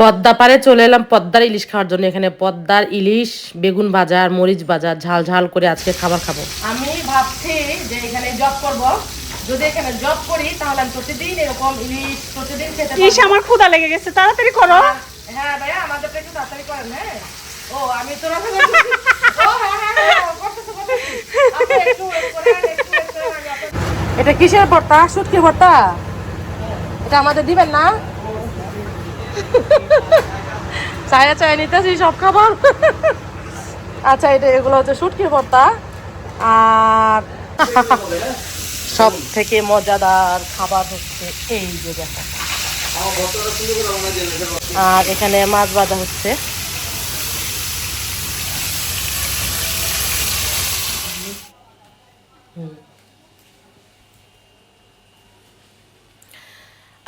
পদ্মা পারে চলে এলাম পদ্মার ইলিশ খাওয়ার জন্য। এখানে পদ্মার ইলিশ বেগুন বাজার মরিচ বাজার ঝাল ঝাল করে আজকে খাবার খাব। আমি ভাবছি যে এখানে জব করব। যদি এখানে জব করি তাহলে আমি প্রতিদিন এরকম ইলিশ প্রতিদিন খেতে ইস আমার ক্ষুধা লেগে গেছে তাড়াতাড়ি করো। হ্যাঁ ভাইয়া আমাদের একটু তাড়াতাড়ি করেন হ্যাঁ? ও আমি তো হ্যাঁ হ্যাঁ হ্যাঁ এটা কিসের ভর্তা? শুটকি ভর্তা? এটা আমাদের দিবেন না? চায়া চায়া নিতেছি, সব খাবার। আচ্ছা এটা এগুলো হচ্ছে শুটকির ভর্তা। আর সব থেকে মজাদার খাবার হচ্ছে এই যে দেখো আর এখানে মাছ ভাজা হচ্ছে।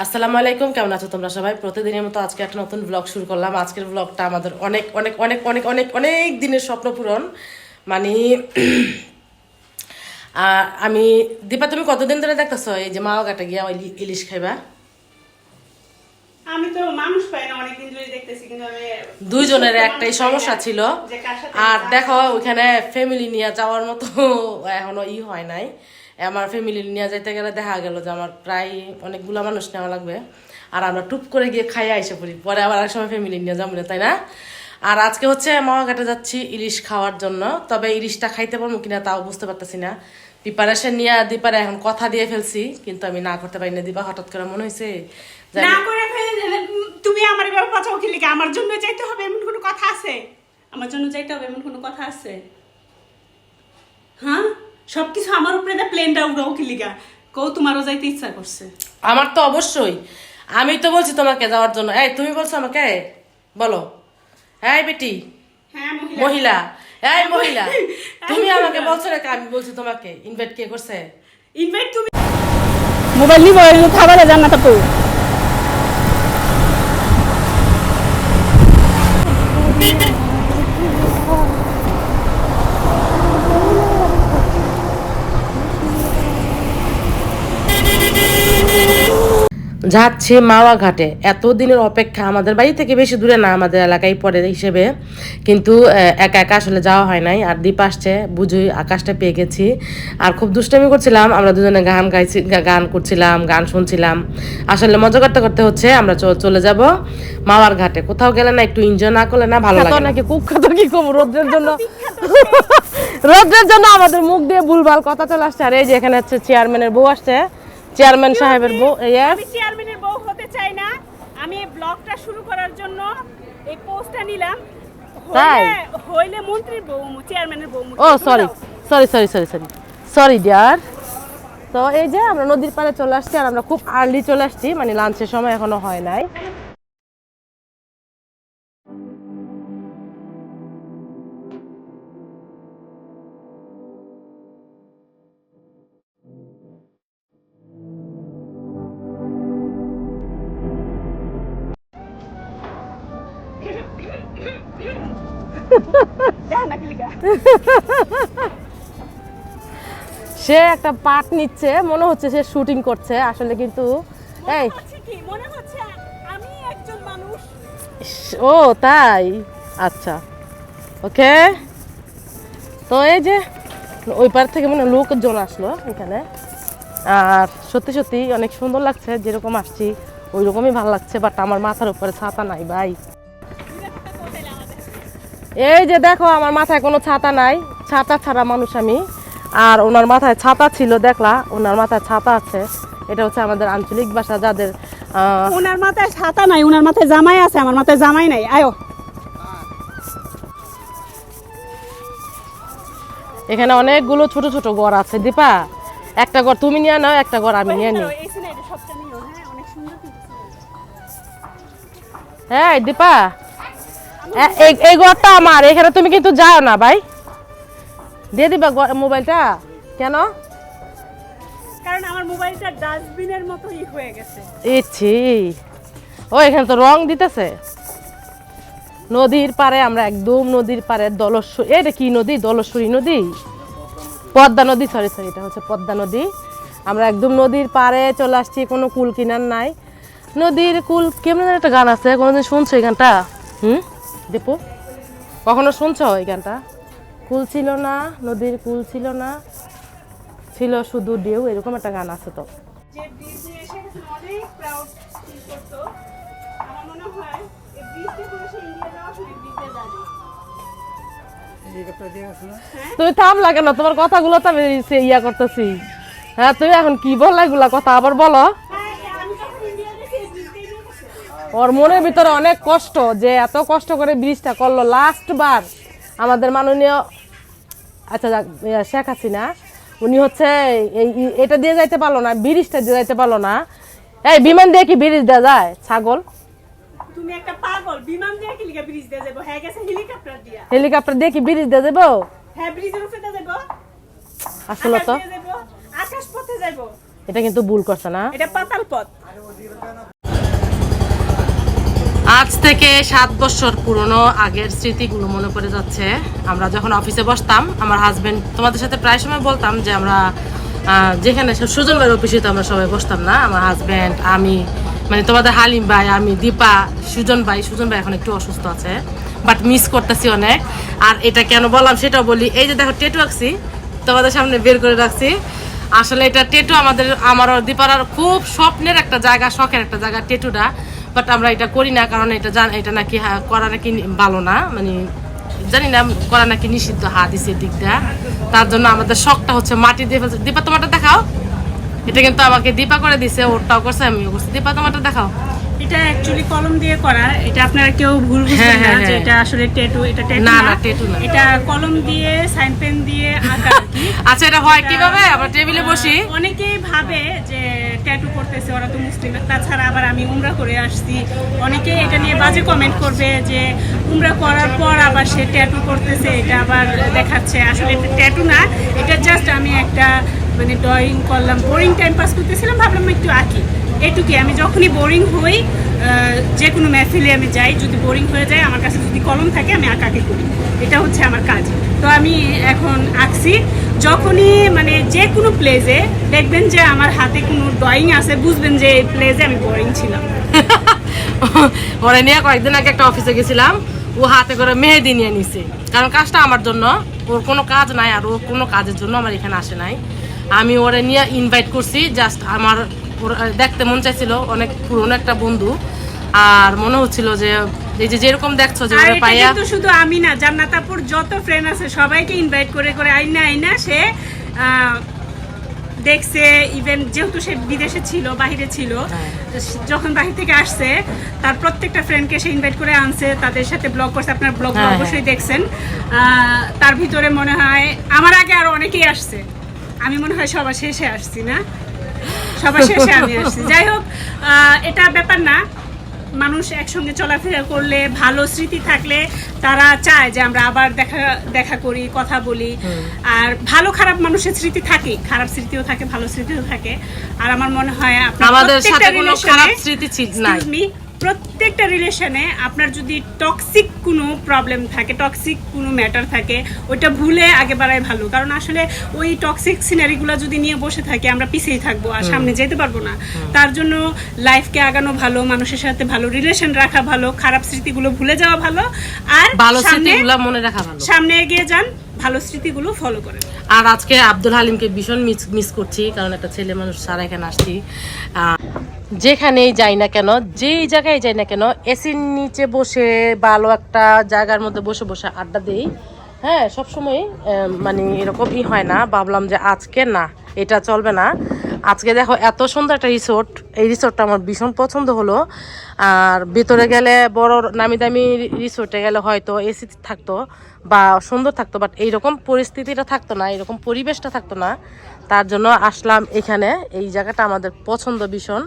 আসসালামু আলাইকুম কেমন আছো তোমরা সবাই? প্রতিদিনের মতো আজকে একটা নতুন ব্লগ শুরু করলাম। আজকের ব্লগটা আমাদের অনেক অনেক অনেক অনেক অনেক অনেক দিনের স্বপ্ন পূরণ। মানে আমি দীপা তুমি কতদিন ধরে দেখতেছো এই যে মাও ঘাটে গিয়া ইলি- ইলিশ খাইবা? আমি তো মানুষ পাই না অনেকদিন ধরে দেখতেছি কিন্তু আমি দুইজনের একটাই সমস্যা ছিল। আর দেখো ওইখানে ফ্যামিলি নিয়ে যাওয়ার মতো এখনও ই হয় নাই। আমার ফ্যামিলি নিয়ে যাইতে গেলে দেখা গেল যে আমার প্রায় অনেকগুলো মানুষ নেওয়া লাগবে। আর আমরা টুপ করে গিয়ে খাইয়ে আইসে পড়ি। পরে আবার এক সময় ফ্যামিলি নিয়ে যাব না, তাই না? আর আজকে হচ্ছে মামাঘাটে যাচ্ছি ইলিশ খাওয়ার জন্য। তবে ইলিশটা খাইতে পারব কিনা তাও বুঝতে পারতেছি না। প্রিপারেশন নিয়ে দীপারে এখন কথা দিয়ে ফেলছি কিন্তু আমি না করতে পারি না। দীপা হঠাৎ করে মনে হয়েছে না করে তুমি আমার এভাবে পাঠাও কি লিখে? আমার জন্য যাইতে হবে এমন কোনো কথা আছে? আমার জন্য যাইতে হবে এমন কোনো কথা আছে? হ্যাঁ? সবকিছু আমার উপরে না প্লেনটা উড়াও কি লিগা। কৌ তোমারও যাইতে ইচ্ছা করছে। আমার তো অবশ্যই। আমি তো বলছি তোমাকে যাওয়ার জন্য। এই তুমি বলছো আমাকে? বলো। এই বেটি। হ্যাঁ মহিলা। মহিলা। এই মহিলা। তুমি আমাকে বলছো নাকি? আমি বলছি তোমাকে। ইনভাইট কে করছে? ইনভাইট তুমি মোবাইল নিব খাবারে জান্নাত আপু। যাচ্ছে মাওয়া ঘাটে। এত দিনের অপেক্ষা আমাদের বাড়ি থেকে বেশি দূরে না আমাদের এলাকায় পড়ে হিসেবে। কিন্তু একা একা আসলে যাওয়া হয় নাই। আর দ্বীপ আসছে বুঝুই আকাশটা পেয়ে গেছি। আর খুব দুষ্টামি করছিলাম আমরা দুজনে গান গাইছি গান করছিলাম গান শুনছিলাম। আসলে মজা করতে করতে হচ্ছে আমরা চ- চলে যাব মাওয়ার ঘাটে। কোথাও গেলে না একটু এনজয় না করলে না ভালো লাগে নাকি? কুখ্যাত কি কম রোদ্রের জন্য। রোদ্রের জন্য আমাদের মুখ দিয়ে ভুলভাল কথা চলে আসছে। আর এই যে এখানে হচ্ছে চেয়ারম্যানের বউ আসছে। চেয়ারম্যান সাহেবের বউ আমি চেয়ারম্যানের বউ হতে চাই না। আমি এই ব্লগটা শুরু করার জন্য এই পোস্টটা নিলাম। তাই? হইলে- হইলে মন্ত্রীর বউ চেয়ারম্যানের বউ ও sorry sorry sorry sorry sorry sorry dear তো এই যে আমরা নদীর পাড়ে চলে আসছি আর আমরা খুব আর্লি চলে আসছি মানে লাঞ্চের সময় এখনও হয় নাই। সে একটা পাট নিচ্ছে মনে হচ্ছে সে শুটিং করছে আসলে কিন্তু এই। ও তাই? আচ্ছা ওকে। তো এই যে ওই পার থেকে মানে লোকজন আসলো এখানে। আর সত্যি সত্যি অনেক সুন্দর লাগছে যেরকম আসছি ওই রকমই ভালো লাগছে বাট আমার মাথার উপরে ছাতা নাই ভাই। এই যে দেখো আমার মাথায় কোনো ছাতা নাই। ছাতা ছাড়া মানুষ আমি। আর ওনার মাথায় ছাতা ছিল দেখলা ওনার মাথায় ছাতা আছে। এটা হচ্ছে আমাদের আঞ্চলিক ভাষা যাদের ওনার মাথায় ছাতা নাই ওনার মাথায় জামাই আছে আমার মাথায় জামাই নাই। আয়ো। এখানে অনেকগুলো ছোট ছোট ঘর আছে। দীপা একটা ঘর তুমি নিয়ে নাও একটা ঘর আমি নিয়ে নিই। হ্যাঁ দীপা এই- এই ঘরটা আমার এখানে তুমি কিন্তু যাও না ভাই। দিয়ে দিবা মোবাইলটা? কেন? কারণ আমার মোবাইলটা ডাস্টবিনের মতোই হয়ে গেছে। ইচ্ছি ও এখানে তো রং দিতেছে। নদীর পারে আমরা একদম নদীর পারে দলস্বরী এটা কি নদী? দলস্বরী নদী? পদ্মা নদী সরি সরি এটা হচ্ছে পদ্মা নদী। আমরা একদম নদীর পারে চলে আসছি কোনো কুল কিনার নাই। নদীর কুল কেমন একটা গান আছে কোনোদিন শুনছো এই গানটা হুম? দীপু কখনো শুনছো এই গানটা? কুল ছিল না নদীর কুল ছিল না ছিল শুধু ঢেউ এরকম একটা গান আছে তো। মনে হয় তুমি থাম লাগে না তোমার কথাগুলো তো আমি ইয়া করতেছি। হ্যাঁ তুমি এখন কি বললা এগুলা কথা? আবার বলো হ্যাঁ আমি যখন ইন্ডিয়া গেছি এই ব্রিজটাই নিয়ে গেছে ওর মনের ভিতরে অনেক কষ্ট যে এত কষ্ট করে ব্রিজটা করল লাস্ট বার। আমাদের মাননীয় আচ্ছা যাক, শেখ হাসিনা উনি হচ্ছে এই এটা দিয়ে যাইতে পারল না ব্রিজটা দিয়ে যাইতে পারল না। এই বিমান দিয়ে কি ব্রিজ দেওয়া যায় ছাগল? তুমি একটা পাগল বিমান দিয়ে কি ব্রিজ দিয়ে যাব হ্যাঁ গেছে হেলিকপ্টার দিয়া। হেলিকপ্টার দিয়ে কি ব্রিজ দিয়ে যাব হ্যাঁ উপরে দিয়ে যাব আসলে তো। আকাশ পথে যাব এটা কিন্তু ভুল করছে না। এটা পাতাল পথ। আজ থেকে সাত বছর পুরনো আগের স্মৃতিগুলো মনে পড়ে যাচ্ছে। আমরা যখন অফিসে বসতাম, আমার হাজব্যান্ড তোমাদের সাথে প্রায় সময় বলতাম যে আমরা যেখানে সুজন ভাইয়ের অফিসে তো আমরা সবাই বসতাম না। আমার হাজব্যান্ড আমি মানে তোমাদের হালিম ভাই, আমি, দীপা, সুজন ভাই সুজন ভাই এখন একটু অসুস্থ আছে বাট মিস করতেছি অনেক। আর এটা কেন বললাম সেটাও বলি। এই যে দেখো টেটু আঁকছি, তোমাদের সামনে বের করে রাখছি। আসলে এটা টেটু আমাদের, আমার দীপার খুব স্বপ্নের একটা জায়গা, শখের একটা জায়গা টেটুটা বাট আমরা এটা করি না, কারণ এটা জান এটা নাকি হা- করা নাকি ভালো না। মানে জানি না, করা নাকি নিষিদ্ধ হাদিসের দিকটা তার জন্য আমাদের শখটা হচ্ছে মাটি দিয়ে দীপা, তোমারটা দেখাও। এটা কিন্তু আমাকে দীপা করে দিছে, ওরটাও করছে, আমিও করছি। দীপা, তোমারটা দেখাও। এটা অ্যাকচুয়ালি কলম দিয়ে করা। এটা আপনারা কেউ ভুল হ্যাঁ, বুঝবেন না হ্যাঁ, যে হ্যাঁ। এটা আসলে ট্যাটু এটা ট্যাটু না, না, tattoo না। এটা কলম দিয়ে সাইন পেন দিয়ে আঁকা আচ্ছা এটা হয় কীভাবে? আমরা টেবিলে বসি। অনেকেই ভাবে যে ট্যাটু করতেছে ওরা তো মুসলিম। তাছাড়া আবার আমি উমরা করে আসছি। অনেকেই এটা নিয়ে বাজে কমেন্ট করবে যে উমরা করার পর আবার সে ট্যাটু করতেছে এটা আবার দেখাচ্ছে। আসলে এটা ট্যাটু না এটা জাস্ট আমি একটা মানে ড্রয়িং করলাম। বোরিং টাইম পাস করতেছিলাম ভাবলাম একটু আঁকি। এটুকুই। আমি যখনই বোরিং হই যে কোনো মেহফিলে আমি যাই, যদি বোরিং হয়ে যায়, আমার কাছে যদি কলম থাকে, আমি আঁকাকে করি। এটা হচ্ছে আমার কাজ। তো আমি এখন আঁকছি। যখনই মানে যে কোনো প্লেজে দেখবেন যে আমার হাতে কোনো ড্রয়িং আছে, বুঝবেন যে এই প্লেজে আমি বোরিং ছিলাম। ওরা কয়েকদিন আগে একটা অফিসে গেছিলাম। ও হাতে করে মেহেদি নিয়ে নিছে। কারণ কাজটা আমার জন্য। ওর কোনো কাজ নাই আর ও কোনো কাজের জন্য আমার এখানে আসে নাই। আমি ওরে নিয়ে ইনভাইট করছি জাস্ট আমার ওর দেখতে মন চাইছিল অনেক পুরনো একটা বন্ধু। আর মনে হচ্ছিল যে এই যে যেরকম দেখছ যে ওরে পাইয়া কিন্তু শুধু আমি না জান্নাতাপুর যত ফ্রেন্ড আছে সবাইকে ইনভাইট করে করে আইনা আইনা সে দেখছে ইভেন যেহেতু সে বিদেশে ছিল বাহিরে ছিল হ্যাঁ। যখন বাহির থেকে আসছে তার প্রত্যেকটা ফ্রেন্ডকে সে ইনভাইট করে আনছে তাদের সাথে ব্লগ করছে আপনার ব্লগ হ্যাঁ, অবশ্যই দেখছেন। আহ, তার ভিতরে মনে হয় আমার আগে আরও অনেকেই আসছে। আমি মনে হয় সবার শেষে আসছি না। সবার শেষে আমি আসছি। যাই হোক এটা ব্যাপার না। মানুষ একসঙ্গে চলাফেরা করলে ভালো স্মৃতি থাকলে তারা চায় যে আমরা আবার দেখা দেখা করি কথা বলি। আর ভালো খারাপ মানুষের স্মৃতি থাকে খারাপ স্মৃতিও থাকে ভালো স্মৃতিও থাকে। আর আমার মনে হয় আপনার আমাদের সাথে কোনো খারাপ স্মৃতি ছিল me, প্রত্যেকটা রিলেশনে আপনার যদি টক্সিক কোনো প্রবলেম থাকে টক্সিক কোনো ম্যাটার থাকে ওইটা ভুলে আগে বাড়াই ভালো। কারণ আসলে ওই টক্সিক সিনারিগুলো যদি নিয়ে বসে থাকি আমরা পিছিয়ে থাকব আর সামনে যেতে পারব না। তার জন্য লাইফকে আগানো ভালো মানুষের সাথে ভালো রিলেশন রাখা ভালো খারাপ স্মৃতিগুলো ভুলে যাওয়া ভালো আর ভালো সামনে স্মৃতিগুলো মনে রাখা ভালো। সামনে এগিয়ে যান ভালো স্মৃতিগুলো ফলো করেন। আর আজকে আব্দুল হালিমকে ভীষণ মিস মিস করছি কারণ একটা ছেলে মানুষ সারা এখানে আসছি। যেখানেই যাই না কেন, যেই জায়গায় যাই না কেন, এসির নিচে বসে, ভালো একটা জায়গার মধ্যে বসে বসে আড্ডা দিই। হ্যাঁ সবসময় মানে এরকমই হয় না। ভাবলাম যে আজকে না, এটা চলবে না। আজকে দেখো এত সুন্দর একটা রিসোর্ট এই রিসোর্টটা আমার ভীষণ পছন্দ হলো। আর ভেতরে গেলে বড় নামি দামি রিসোর্টে গেলে হয়তো এসি থাকতো বা সুন্দর থাকতো বাট এইরকম পরিস্থিতিটা থাকতো না এরকম পরিবেশটা থাকতো না। তার জন্য আসলাম এখানে। এই জায়গাটা আমাদের পছন্দ ভীষণ।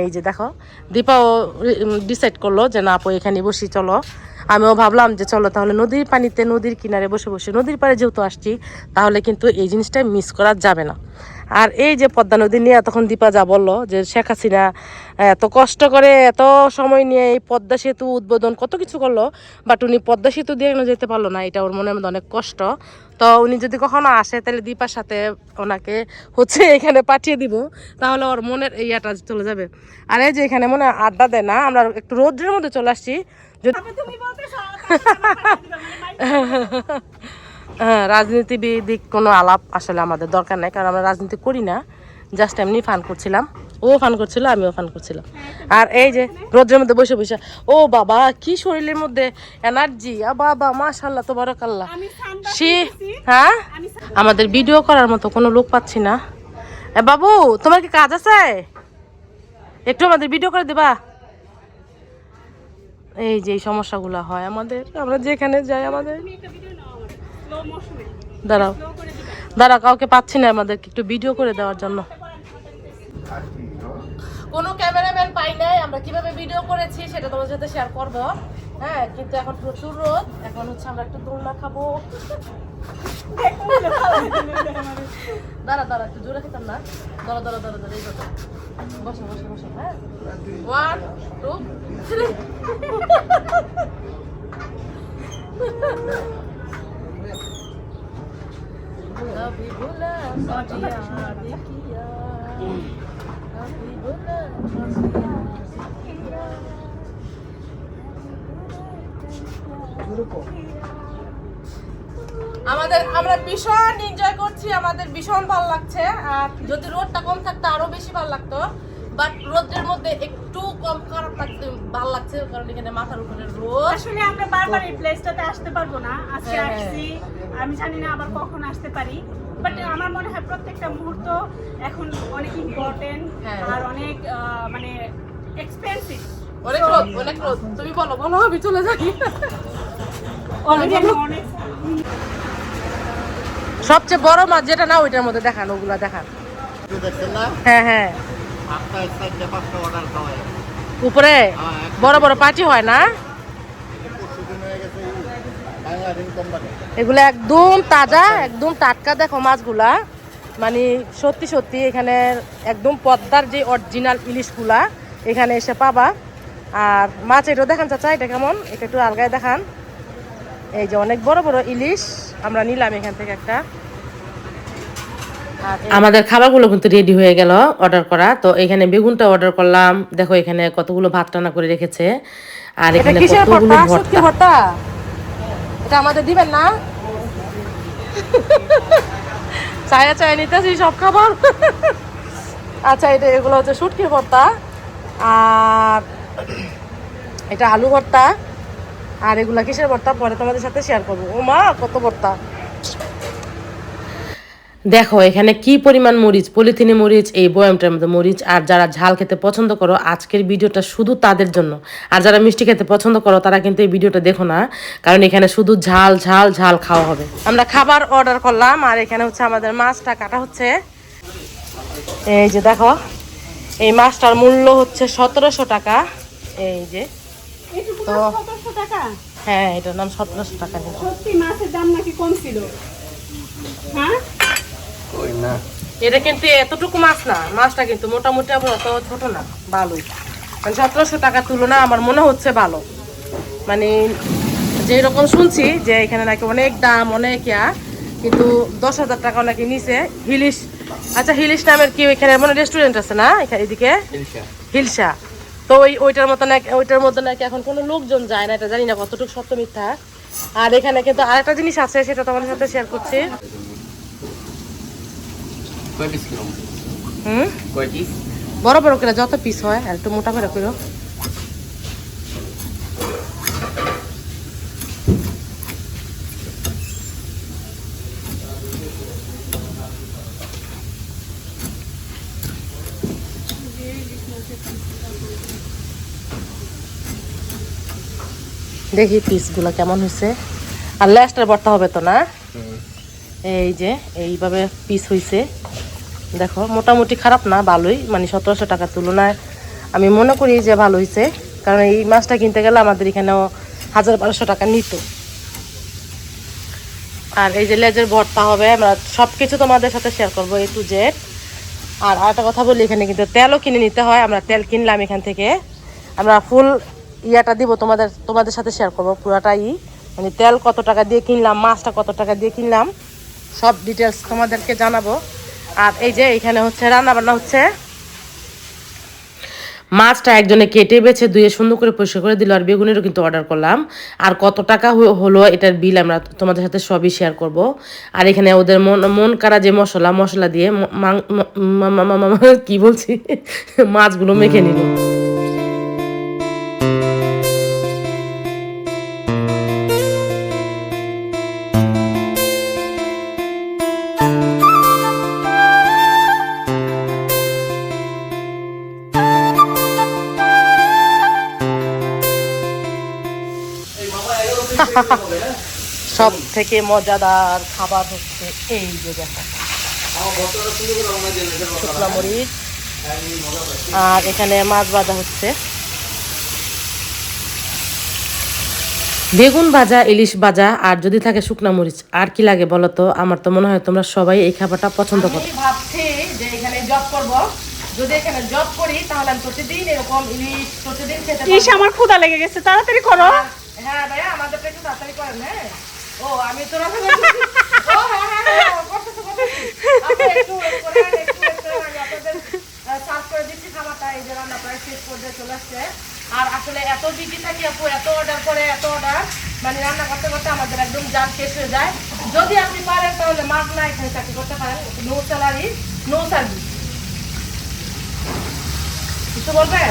এই যে দেখো, দীপাও ডিসাইড করল যে, না আপু, এখানে বসি, চলো। আমিও ভাবলাম যে, চলো তাহলে নদীর পানিতে, নদীর কিনারে বসে বসে, নদীর পাড়ে যেহেতু আসছি, তাহলে কিন্তু এই জিনিসটা মিস করা যাবে না। আর এই যে পদ্মা নদী নিয়ে তখন দীপা যা বলল যে, শেখ হাসিনা এত কষ্ট করে, এত সময় নিয়ে এই পদ্মা সেতু উদ্বোধন কত কিছু করল বাট উনি পদ্মা সেতু দিয়ে যেতে পারল না। এটা ওর মনের মধ্যে অনেক কষ্ট। তো উনি যদি কখনো আসে তাহলে দীপার সাথে ওনাকে হচ্ছে এখানে পাঠিয়ে দিব। তাহলে ওর মনের ইয়াটা চলে যাবে। আর এই যে এখানে মনে হয় আড্ডা দেয় না আমরা একটু রোদ্রের মধ্যে চলে আসছি। হ্যাঁ রাজনীতিবিদিক কোনো আলাপ আসলে আমাদের দরকার নাই কারণ আমরা রাজনীতি করি না। জাস্ট এমনি ফান করছিলাম। ও ফান করছিল আমিও ফান করছিলাম। আর এই যে রোদ্রের মধ্যে বসে বসে ও বাবা কি শরীরের মধ্যে এনার্জি আ বাবা মাশাল্লাহ তো বরকাল্লাহ আমি সানবাস সে হ্যাঁ? আমাদের ভিডিও করার মতো কোনো লোক পাচ্ছি না। এ বাবু তোমার কি কাজ আছে? একটু আমাদের ভিডিও করে দেবা। এই যে এই সমস্যাগুলো হয় আমাদের আমরা যেখানে যাই আমাদের। দাঁড়াও। দাঁড়া কাউকে পাচ্ছি না আমাদেরকে একটু ভিডিও করে দেওয়ার জন্য। কোনো ক্যামেরাম্যান পাই নাই আমরা কিভাবে ভিডিও করেছি সেটা তোমার সাথে শেয়ার করব হ্যাঁ কিন্তু এখন প্রচুর রোদ এখন হচ্ছে আমরা একটু দোলনা খাবো দাঁড়া দাঁড়া একটু জোরে খেতাম না দাঁড়া দাঁড়া দাঁড়া দাঁড়া এই কথা বসো বসো বসো হ্যাঁ ওয়ান টু থ্রি कभी भुला सजिया देखिया আমাদের আমরা ভীষণ এনজয় করছি আমাদের ভীষণ ভালো লাগছে। আর যদি রোদটা কম থাকতো আরও বেশি ভালো লাগতো। বাট রোদের মধ্যে একটু কম খারাপ লাগছে ভালো লাগছে কারণ এখানে মাথার উপরে রোদ। আসলে আমরা বারবার এই প্লেসটাতে আসতে পারব না। আজকে হ্যাঁ, হ্যাঁ। আসছি। আমি জানি না আবার কখন আসতে পারি। বাট আমার মনে হয় প্রত্যেকটা মুহূর্ত এখন অনেক ইম্পর্টেন্ট হ্যাঁ। আর অনেক মানে এক্সপেন্সিভ অনেক রোদ অনেক রোদ তুমি বলো বলো আমি চলে যাই। অনেক সবচেয়ে বড় মাছ যেটা না ওইটার মধ্যে দেখান ওগুলা দেখান। হ্যাঁ হ্যাঁ। উপরে? হ্যাঁ, বড় বড় পার্টি হয় না? এগুলো একদম তাজা একদম টাটকা দেখো মাছগুলা। মানে সত্যি সত্যি এখানে একদম পদ্মার যে অরিজিনাল ইলিশগুলা এখানে এসে পাবা। আর মাছ এটা দেখান চাচা এটা কেমন? এটা একটু আলগায় দেখান। এই যে অনেক বড় বড় ইলিশ আমরা নিলাম এখান থেকে একটা। আমাদের খাবারগুলো কিন্তু রেডি হয়ে গেল অর্ডার করা। তো এখানে বেগুনটা অর্ডার করলাম। দেখো এখানে কতগুলো ভাত রান্না করে রেখেছে। আর এখানে কতগুলো ভর্তা? আমাদের দিবেন না? চায়া চায়া নিতেছি সব খাবার। আচ্ছা এটা এগুলো হচ্ছে সুটকি ভর্তা আর এটা আলু ভর্তা আর এগুলা কিসের ভর্তা? পরে তোমাদের সাথে শেয়ার করব। ও মা কত ভর্তা। দেখো এখানে কি পরিমাণ মরিচ? পলিথিনে মরিচ এই বয়ামটার মধ্যে মরিচ। আর যারা ঝাল খেতে পছন্দ করো আজকের ভিডিওটা শুধু তাদের জন্য। আর যারা মিষ্টি খেতে পছন্দ করো তারা কিন্তু এই ভিডিওটা দেখো না। কারণ এখানে শুধু ঝাল ঝাল ঝাল খাওয়া হবে। আমরা খাবার অর্ডার করলাম আর এখানে হচ্ছে আমাদের মাছটা কাটা হচ্ছে। এই যে দেখো এই মাছটার মূল্য হচ্ছে সতেরোশো টাকা। এই যে তো- হ্যাঁ এটার নাম সতেরোশো টাকা। মাছের দাম নাকি কম ছিল? হ্যাঁ? না। এটা কিন্তু এতটুকু মাছ না মাছটা কিন্তু মোটামুটি আবার অত ছোট না ভালোই মানে সতেরোশো টাকা তুলনা আমার মনে হচ্ছে ভালো। মানে যে রকম শুনছি যে এখানে নাকি অনেক দাম অনেক ইয়া কিন্তু দশ হাজার টাকা নাকি নিচে হিলিশ। আচ্ছা হিলিশ নামের কি এখানে মানে রেস্টুরেন্ট আছে না এদিকে? হিলসা তো ওই ওইটার মতো নাকি ওইটার মধ্যে নাকি এখন কোনো লোকজন যায় না এটা জানি না কতটুকু সত্য মিথ্যা। আর এখানে কিন্তু আরেকটা জিনিস আছে সেটা তোমাদের সাথে শেয়ার করছি। কয় পিস কিলো হুম? কয় পিস বড় বড় করে যত পিস হয় আর একটু মোটা করে করো দেখি পিসগুলো কেমন হয়েছে আর ল্যাস্টার বর্তা হবে তো না? এই যে এইভাবে পিস হইছে। দেখো, মোটামুটি খারাপ না, ভালোই। মানে সতেরোশো টাকার তুলনায় আমি মনে করি যে ভালো হয়েছে কারণ এই মাছটা কিনতে গেলে আমাদের এখানেও হাজার বারোশো টাকা নিত। আর এই যে লেজের ভর্তা হবে, আমরা সব কিছু তোমাদের সাথে শেয়ার করব এ টু জেড আর আরেকটা কথা বলি, এখানে কিন্তু তেলও কিনে নিতে হয়, আমরা তেল কিনলাম এখান থেকে। আমরা ফুল ইয়াটা দিব তোমাদের তোমাদের সাথে শেয়ার করব, পুরাটাই। মানে তেল কত টাকা দিয়ে কিনলাম, মাছটা কত টাকা দিয়ে কিনলাম, সব ডিটেলস তোমাদেরকে জানাব। আর এই যে এখানে হচ্ছে রান্না বান্না হচ্ছে। মাছটা একজনে কেটে বেছে দুয়ে সুন্দর করে পরিষ্কার করে দিল, আর বেগুনেরও কিন্তু অর্ডার করলাম। আর কত টাকা হলো এটার বিল আমরা তোমাদের সাথে সবই শেয়ার করব। আর এখানে ওদের মন মন কারা যে মশলা মশলা দিয়ে কি বলছি? মাছগুলো মেখে নিল। সব থেকে মজাদার খাবার হচ্ছে এই যে দেখো। শুকনো মরিচ। আর এখানে মাছ ভাজা হচ্ছে। বেগুন ভাজা ইলিশ ভাজা আর যদি থাকে শুকনো মরিচ আর কি লাগে বলো তো? আমার তো মনে হয় তোমরা সবাই এই খাবারটা পছন্দ করো। ভাবছি যে এখানে জব করব। যদি এখানে জব করি তাহলে আমি প্রতিদিন এরকম ইলিশ প্রতিদিন খেতে ইস আমার ক্ষুধা লেগে গেছে তাড়াতাড়ি করো। হ্যাঁ ভাইয়া আমাদেরটা একটু তাড়াতাড়ি করেন হ্যাঁ? ও আমি তো রান্না ও হ্যাঁ হ্যাঁ হ্যাঁ করতেছি করতেছি একটু wait করেন, একটু wait করেন, আমি আপনাদের সার্ভ করে দিচ্ছি খাবারটা এই যে রান্না প্রায় শেষ পর্যায়ে চলে আসছে। আর আসলে এত বিজি থাকি আপু এত অর্ডার করে এত অর্ডার মানে রান্না করতে করতে আমাদের একদম জান শেষ হয়ে যায়। যদি আপনি পারেন তাহলে মাছ না এখানে চাকরি করতে পারেন। নো স্যালারি নো সার্ভিস কিছু বলবে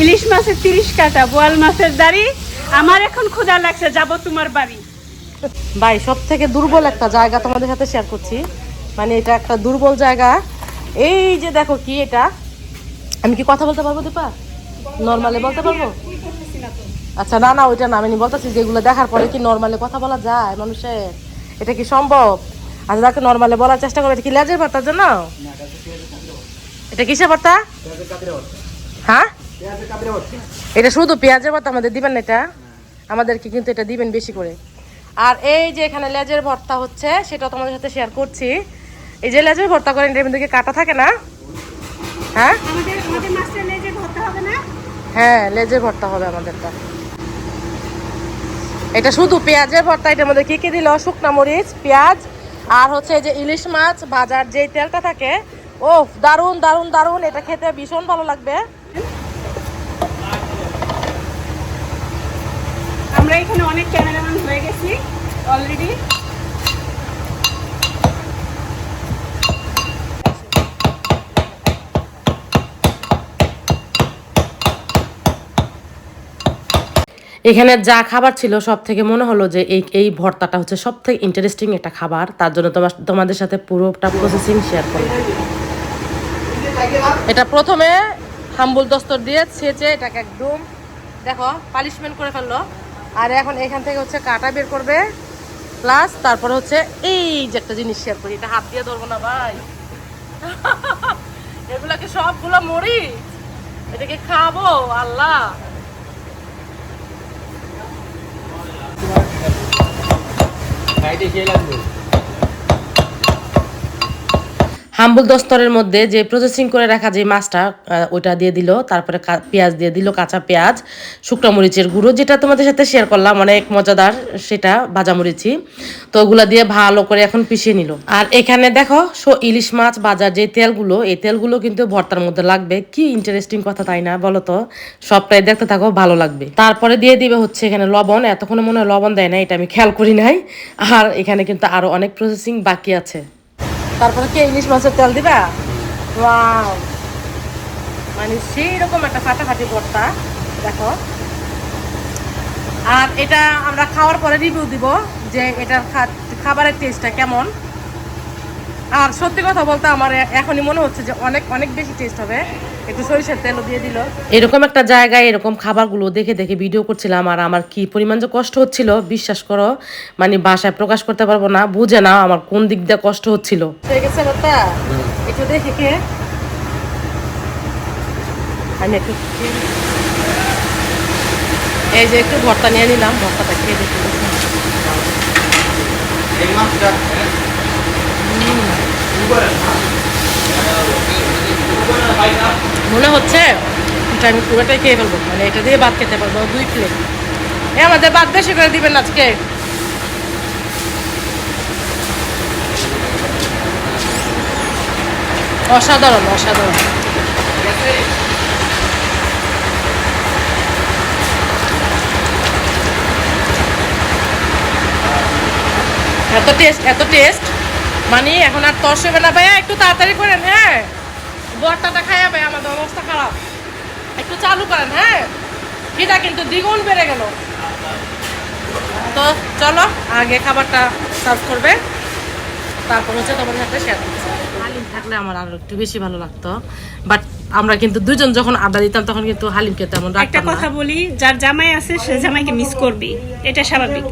ইলিশ মাছের তিরিশ কাটা বোয়াল মাছের দাড়ি। আমার এখন ক্ষুধা লাগছে যাব তোমার বাড়ি। ভাই সব থেকে দুর্বল একটা জায়গা তোমাদের সাথে শেয়ার করছি। মানে এটা একটা দুর্বল জায়গা। এই যে দেখো কি এটা। আমি কি কথা বলতে পারব দীপা? নর্মালি বলতে পারব? আচ্ছা না না ওইটা না আমি বলতেছি যেগুলো দেখার পরে কি নর্মালি কথা বলা যায় মানুষের? এটা কি সম্ভব? আচ্ছা তাকে নর্মালি বলার চেষ্টা করো এটা কি লেজের ভর্তার জন্য? এটা কিসের ভর্তা। হ্যাঁ? এটা শুধু পেঁয়াজের ভর্তা আমাদের দিবেন না এটা? আমাদেরকে কিন্তু এটা দিবেন বেশি করে। আর এই যে এখানে লেজের ভর্তা হচ্ছে সেটা তোমাদের সাথে শেয়ার করছি। এই যে লেজের ভর্তা করেন এটার মধ্যে কি কাটা থাকে না? হ্যাঁ? আমাদের আমাদের মাছটা লেজে ধরতে হবে না? হ্যাঁ লেজের ভর্তা হবে আমাদেরটা। এটা শুধু পেঁয়াজের ভর্তা এটার মধ্যে কী কী দিল? শুকনা মরিচ পেঁয়াজ আর হচ্ছে এই যে ইলিশ মাছ ভাজার যেই তেলটা থাকে ও দারুণ দারুণ দারুণ এটা খেতে ভীষণ ভালো লাগবে। আমরা এখানে অনেক ক্যামেরাম্যান হয়ে গেছি অলরেডি। এখানে যা খাবার ছিল সব থেকে মনে হলো যে এই এই ভর্তাটা হচ্ছে সব থেকে ইন্টারেস্টিং একটা খাবার। তার জন্য তোমার তোমাদের সাথে পুরোটা প্রসেসিং শেয়ার করি এটা প্রথমে হাম্বুল দস্তর দিয়ে ছেঁচে এটাকে একদম, দেখো পালিশমেন্ট করে ফেলল। আর এখন এখান থেকে হচ্ছে কাটা বের করবে প্লাস তারপরে হচ্ছে এই যে একটা জিনিস শেয়ার করি, এটা হাত দিয়ে ধরবো না ভাই। এগুলাকে সবগুলো মরি, এটাকে খাব, আল্লাহ। খেয়ে লাগবে হাম্বুল দস্তরের মধ্যে যে প্রসেসিং করে রাখা যে মাছটা ওইটা দিয়ে দিল, তারপরে পেঁয়াজ দিয়ে দিল, কাঁচা পেঁয়াজ, শুকনো মরিচের গুঁড়ো, যেটা তোমাদের সাথে শেয়ার করলাম, অনেক মজাদার সেটা, ভাজা মরিচি। তো ওগুলা দিয়ে ভালো করে এখন পিষিয়ে নিল। আর এখানে দেখো সো ইলিশ মাছ বাজার যে তেলগুলো, এই তেলগুলো কিন্তু ভর্তার মধ্যে লাগবে। কি ইন্টারেস্টিং কথা তাই না, বলো তো? সবটাই দেখতে থাকো, ভালো লাগবে। তারপরে দিয়ে দিবে হচ্ছে এখানে লবণ, এতক্ষণে মনে হয় লবণ দেয় না এটা আমি খেয়াল করি নাই। আর এখানে কিন্তু আরও অনেক প্রসেসিং বাকি আছে। তারপরে কে ইলিশ মাছের তেল দিবা? মানে সেই রকম একটা ফাটাফাটি ভর্তা, দেখো। আর এটা আমরা খাওয়ার পরে রিভিউ দিব যে এটার খাবারের টেস্টটা কেমন। আর সত্যি কথা বলতে আমার এখনই মনে হচ্ছে যে অনেক অনেক বেশি টেস্ট হবে। একটু সরিষার তেলও দিয়ে দিল। এরকম একটা জায়গায় এরকম খাবারগুলো দেখে দেখে ভিডিও করছিলাম আর আমার কি পরিমাণ যে কষ্ট হচ্ছিল বিশ্বাস করো মানে বাসায় প্রকাশ করতে পারব না বুঝে না আমার কোন দিক দিয়ে কষ্ট হচ্ছিল। ঠিক আছে কথা একটু দেখে কে? আমি একটু এই যে একটু ভর্তা নিয়ে নিলাম ভর্তাটা খেয়ে দেখি। মনে হচ্ছে? এটা আমি পুরোটাই খেয়ে ফেলব। মানে এটা দিয়ে ভাত খেতে পারব, দুই প্লেট এ, আমাদের ভাত বেশি করে দিবেন আজকে। অসাধারণ অসাধারণ। এত টেস্ট এত টেস্ট মানে এখন আর তর্স হবে না ভাইয়া, একটু তাড়াতাড়ি করেন হ্যাঁ? বর্তাটা খাইয়া ভাই আমাদের অবস্থা খারাপ। একটু চালু করেন হ্যাঁ? এটা কিন্তু দ্বিগুণ বেড়ে গেল। তো চলো, আগে খাবারটা সার্ভ করবে। তারপর হচ্ছে তোমার সাথে শেয়ার করছি। আলিম থাকলে আমার আরও একটু বেশি ভালো লাগতো। বাট আমরা কিন্তু দুজন যখন আড্ডা দিতাম তখন কিন্তু হালিমকে তেমন একটা কথা বলি যার জামাই আছে সে জামাইকে মিস করবে। এটা স্বাভাবিক।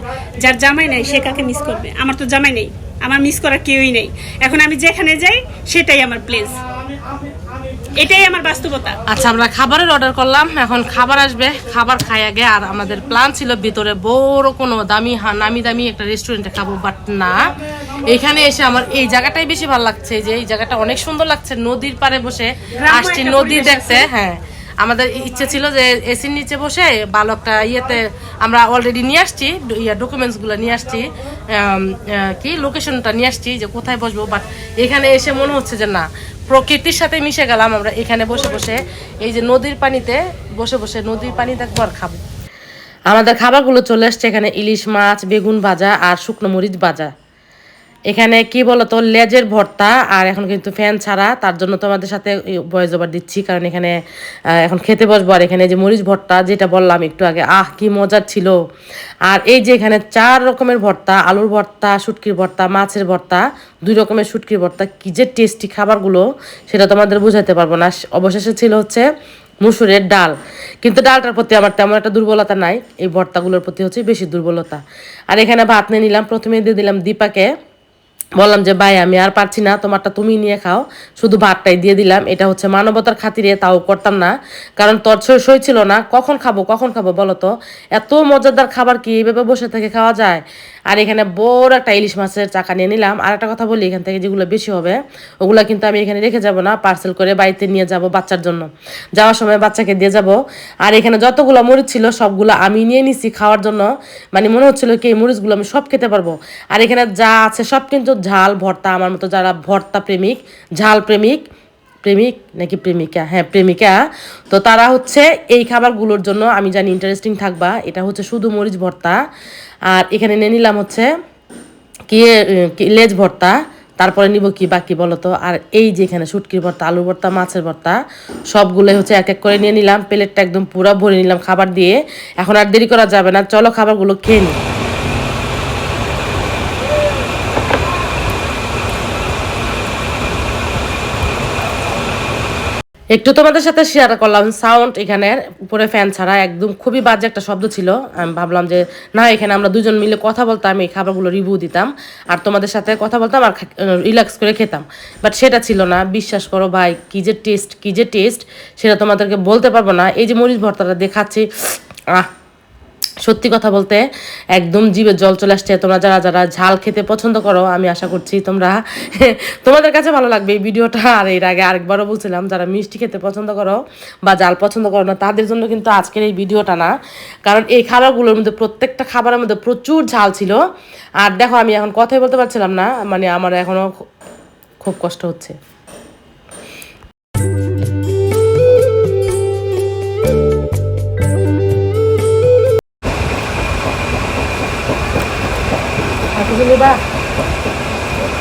যার জামাই নাই সে কাকে মিস করবে? আমার তো জামাই নেই। আমার মিস করার কেউই নেই। এখন আমি যেখানে যাই সেটাই আমার প্লেস এটাই আমার বাস্তবতা। আচ্ছা আমরা খাবারের অর্ডার করলাম। এখন খাবার আসবে। খাবার খাই আগে। আর আমাদের প্ল্যান ছিল ভিতরে বড় কোনো দামি নামি দামি একটা রেস্টুরেন্টে খাব বাট না। এখানে এসে আমার এই জায়গাটাই বেশি ভালো লাগছে যে এই জায়গাটা অনেক সুন্দর লাগছে। নদীর পাড়ে বসে আসছি নদী দেখতে হ্যাঁ। আমাদের ইচ্ছে ছিল যে এসির নিচে বসে ভালো একটা ইয়েতে আমরা অলরেডি নিয়ে আসছি ইয়া ডকুমেন্টস নিয়ে আসছি কি লোকেশনটা নিয়ে আসছি যে কোথায় বসবো বাট এখানে এসে মনে হচ্ছে যে না প্রকৃতির সাথে মিশে গেলাম আমরা এখানে বসে বসে। এই যে নদীর পানিতে বসে বসে নদীর পানিতে আর খাব। আমাদের খাবারগুলো চলে আসছে এখানে ইলিশ মাছ, বেগুন ভাজা আর শুকনো মরিচ ভাজা। এখানে কি বলতো, লেজের ভর্তা আর এখন কিন্তু ফ্যান ছাড়া। তার জন্য তোমাদের সাথে ভয়েস ওভার দিচ্ছি, কারণ এখানে এখন খেতে বসবো। আর এখানে যে মরিচ ভর্তা, যেটা বললাম একটু আগে, আহ, কি মজার ছিল। আর এই যে এখানে চার রকমের ভর্তা, আলুর ভর্তা, শুটকির ভর্তা, মাছের ভর্তা, দুই রকমের শুটকির ভর্তা, কি যে টেস্টি খাবারগুলো, সেটা তোমাদের বোঝাতে পারব না। অবশেষে ছিল হচ্ছে মুসুরের ডাল। কিন্তু ডালটার প্রতি আমার তেমন একটা দুর্বলতা নাই, এই ভর্তাগুলোর প্রতি হচ্ছে বেশি দুর্বলতা। আর এখানে ভাত নিয়ে নিলাম, প্রথমে দিয়ে দিলাম দীপাকে। বললাম যে, ভাই, আমি আর পারছি না, তোমারটা তুমি নিয়ে খাও। শুধু ভাতটাই দিয়ে দিলাম। এটা হচ্ছে মানবতার খাতিরে তাও করতাম না, কারণ তোর সই ছিল না। কখন খাব কখন খাব বলো তো? এত মজাদার খাবার কি এইভাবে বসে থেকে খাওয়া যায়? আর এখানে বড় একটা ইলিশ মাছের চাকা নিয়ে নিলাম। আর একটা কথা বলি, এখান থেকে যেগুলো বেশি হবে, ওগুলো কিন্তু আমি এখানে রেখে যাব না পার্সেল করে বাড়িতে নিয়ে যাব বাচ্চার জন্য। যাওয়ার সময় বাচ্চাকে দিয়ে যাব। আর এখানে যতগুলো মরিচ ছিল, সবগুলো আমি নিয়ে নিছি খাওয়ার জন্য। মানে মনে হচ্ছিল কি, এই মরিচগুলো আমি সব খেতে পারব। আর এখানে যা আছে সব কিন্তু ঝাল, ভর্তা, আমার মতো যারা ভর্তা প্রেমিক, ঝাল প্রেমিক প্রেমিক নাকি প্রেমিকা? হ্যাঁ প্রেমিকা। তো তারা হচ্ছে এই খাবারগুলোর জন্য আমি জানি ইন্টারেস্টিং থাকবা। এটা হচ্ছে শুধু মরিচ ভর্তা। আর এখানে নিয়ে নিলাম হচ্ছে কি লেজ ভর্তা। তারপরে নিব কি বাকি বলো তো আর এই যে এখানে শুটকির ভর্তা আলু ভর্তা, মাছের ভর্তা, সবগুলোই হচ্ছে এক এক করে নিয়ে নিলাম। প্লেটটা একদম পুরো ভরে নিলাম খাবার দিয়ে। এখন আর দেরি করা যাবে না। চলো খাবারগুলো খেয়ে নিই। একটু তোমাদের সাথে শেয়ার করলাম সাউন্ড এখানে, উপরে ফ্যান ছাড়া একদম খুবই বাজে একটা শব্দ ছিল। আমি ভাবলাম যে, না, এখানে আমরা দুজন মিলে কথা বলতাম, এই খাবারগুলো রিভিউ দিতাম, আর তোমাদের সাথে কথা বলতাম আর রিল্যাক্স করে খেতাম। বাট সেটা ছিল না, বিশ্বাস করো ভাই, কী যে টেস্ট কী যে টেস্ট সেটা তোমাদেরকে বলতে পারব না। এই যে মরিচ ভর্তাটা দেখাচ্ছি, আহ সত্যি কথা বলতে একদম জিভে জল চলে আসছে। তোমরা যারা যারা ঝাল খেতে পছন্দ করো, আমি আশা করছি তোমরা তোমাদের কাছে ভালো লাগবে। এই ভিডিওটা আর এর আগে আরেকবারও বলছিলাম, যারা মিষ্টি খেতে পছন্দ করো বা জাল পছন্দ করো না, তাদের জন্য কিন্তু আজকের এই ভিডিওটা না। কারণ এই খাবারগুলোর মধ্যে প্রত্যেকটা খাবারের মধ্যে প্রচুর ঝাল ছিল। আর দেখো, আমি এখন কথাই বলতে পারছিলাম না মানে আমার এখনও খুব কষ্ট হচ্ছে। আর বা?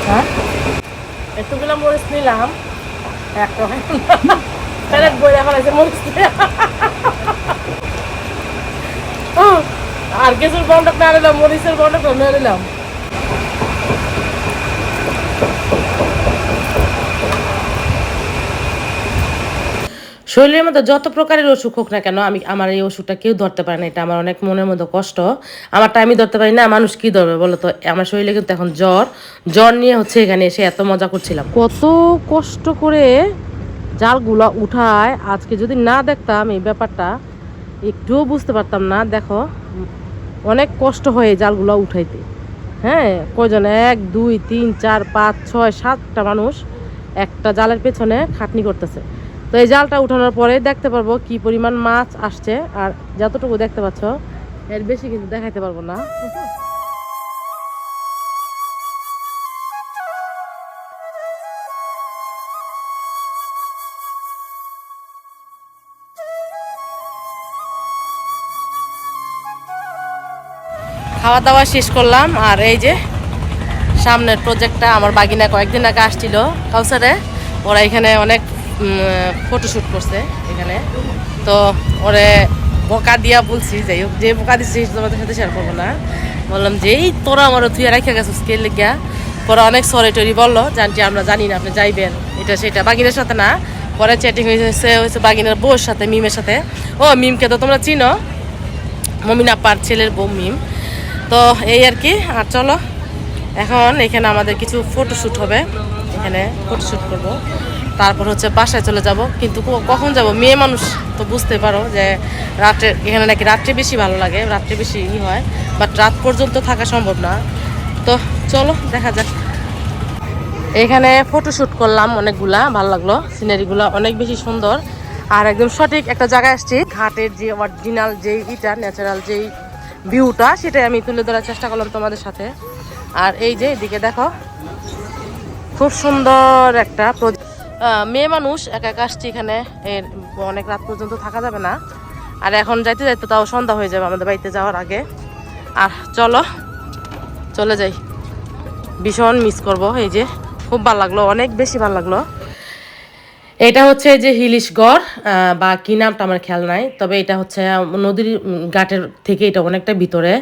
হ্যাঁ? এতগুলো মরিচ নিলাম। আর কিছুর বন্ধক না নিলাম মরিচের বন্ধক না শরীরের মধ্যে যত প্রকারের অসুখ হোক না কেন, আমি, আমার এই ওষুধটা কেউ ধরতে পারে না। এটা আমার অনেক মনের মধ্যে কষ্ট। আমারটা আমি ধরতে পারি না, মানুষ কি ধরবে বলো তো? আমার শরীরে কিন্তু এখন জ্বর। জ্বর নিয়ে হচ্ছে এখানে এসে এত মজা করছিলাম। কত কষ্ট করে জালগুলা উঠায়, আজকে যদি না দেখতাম এই ব্যাপারটা, একটুও বুঝতে পারতাম না। দেখো, অনেক কষ্ট হয় জালগুলো উঠাইতে। হ্যাঁ কয়জন? এক, দুই, তিন, চার, পাঁচ, ছয়, সাতটা মানুষ একটা জালের পেছনে খাটনি করতেছে। তো এই জালটা উঠানোর পরে দেখতে পারব কি পরিমাণ মাছ আসছে। আর যতটুকু দেখতে পাচ্ছ, এর বেশি কিন্তু দেখাইতে পারব না। খাওয়া দাওয়া শেষ করলাম, আর এই যে সামনের প্রজেক্টটা আমার বাগিনা কয়েকদিন আগে আসছিল। কাউসারে, ওরা এখানে অনেক ফটোশ্যুট করছে এখানে। তো ওরে বোকা দিয়া বলছি, যাই হোক, যে বোকা দিচ্ছি তোমাদের সাথে শেয়ার করব না। বললাম যে, এই তোরা আমার তুই রেখে গেছো স্কেল লিগা? পরে অনেক সরে টরি বলল জানটি আমরা জানি না আপনি যাইবেন। এটা সেটা বাগিনের সাথে না। পরে চ্যাটিং হয়েছে হয়েছে বাগিনের বউর সাথে, মিমের সাথে। ও, মিমকে তো তোমরা চিনো? মমিনা পার ছেলের বউ মিম। তো এই আর কি, আর চলো। এখন এখানে আমাদের কিছু ফটোশ্যুট হবে। এখানে ফটোশ্যুট করব। তারপর হচ্ছে বাসায় চলে যাব। কিন্তু কখন যাব? মেয়ে মানুষ তো বুঝতে পারো যে রাত্রে, এখানে নাকি রাত্রে বেশি ভালো লাগে, রাত্রে বেশি ই হয়। বাট রাত পর্যন্ত থাকা সম্ভব না। তো চলো, দেখা যাক। এখানে ফটোশ্যুট করলাম অনেকগুলা, ভালো লাগল। সিনারিগুলো অনেক বেশি সুন্দর। আর একদম সঠিক একটা জায়গায় আসছি। ঘাটের যে অরিজিনাল যে ইটা ন্যাচারাল যেই ভিউটা সেটাই আমি তুলে ধরার চেষ্টা করলাম তোমাদের সাথে। আর এই যে এদিকে দেখো, খুব সুন্দর একটা মেয়ে মানুষ, একা একা আসছি এখানে। এর অনেক রাত পর্যন্ত থাকা যাবে না। আর এখন যাইতে যাইতে তাও সন্ধ্যা হয়ে যাবে আমাদের বাড়িতে যাওয়ার আগে। আর চলো, চলে যাই। ভীষণ মিস করব, এই যে খুব ভালো লাগল, অনেক বেশি ভালো লাগল। এটা হচ্ছে যে হিলিশগড় বা কি নামটা আমার খেয়াল নাই, তবে এটা হচ্ছে নদীর ঘাটের থেকে এটা অনেকটা ভিতরে।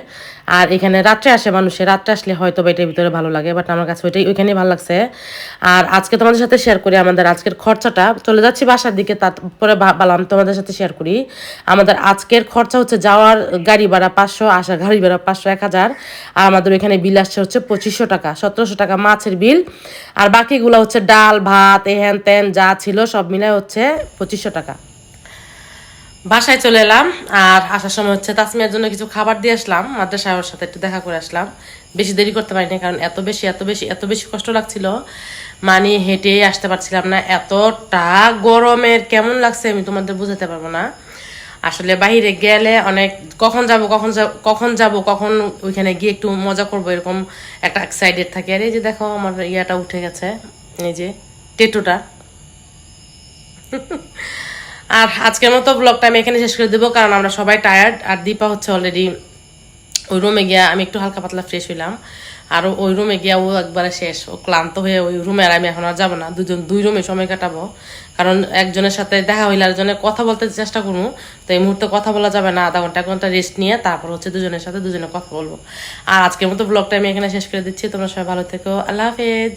আর এখানে রাত্রে আসে মানুষে, রাত্রে আসলে হয়তো বা এটার ভিতরে ভালো লাগে বাট আমার কাছে ওইটাই ওইখানেই ভালো লাগছে। আর আজকে তোমাদের সাথে শেয়ার করি আমাদের আজকের খরচাটা। চলে যাচ্ছি বাসার দিকে, তারপরে ভাবলাম তোমাদের সাথে শেয়ার করি। আমাদের আজকের খরচা হচ্ছে যাওয়ার গাড়ি ভাড়া পাঁচশো, আসা গাড়ি ভাড়া পাঁচশো, এক হাজার। আর আমাদের ওইখানে বিল আসছে হচ্ছে পঁচিশশো টাকা, সতেরোশো টাকা মাছের বিল আর বাকিগুলো হচ্ছে ডাল, ভাত এ হ্যান ত্যান যা ছিল সব মিলাই হচ্ছে পঁচিশশো টাকা। বাসায় চলে এলাম, আর আসার সময় হচ্ছে তাসমিয়ার জন্য কিছু খাবার দিয়ে আসলাম। মাদ্রাসায় ওর সাথে একটু দেখা করে আসলাম। বেশি দেরি করতে পারিনি, কারণ এত বেশি এত বেশি এত বেশি কষ্ট লাগছিল। মানে হেঁটে আসতে পারছিলাম না। এতটা গরমের, কেমন লাগছে আমি তোমাদের বুঝাতে পারব না। আসলে বাইরে গেলে অনেক, কখন যাব, কখন কখন যাব, কখন ওইখানে গিয়ে একটু মজা করব, এরকম একটা এক্সাইটেড থাকে। আর এই যে দেখো, আমার ইয়াটা উঠে গেছে, এই যে, টেটুটা। আর আজকের মতো ব্লগটা আমি এখানে শেষ করে দেবো, কারণ আমরা সবাই টায়ার্ড আর দীপা হচ্ছে অলরেডি ওই রুমে গিয়া আমি একটু হালকা পাতলা ফ্রেশ হইলাম, আর ওই রুমে গিয়া ও একবারে শেষ, ও ক্লান্ত হয়ে ওই রুমে আর আমি এখন আর যাব না, দুজন, দুই রুমে সময় কাটাবো, কারণ একজনের সাথে দেখা হইলে আরেকজনের কথা বলতে চেষ্টা করব, তো এই মুহূর্তে কথা বলা যাবে না, আধা ঘণ্টা, এক ঘণ্টা রেস্ট নিয়ে তারপর হচ্ছে দুজনের সাথে দুজনে কথা বলব। আর আজকের মতো ব্লগটা আমি এখানে শেষ করে দিচ্ছি, তোমরা সবাই ভালো থেকো, আল্লাহ হাফেজ।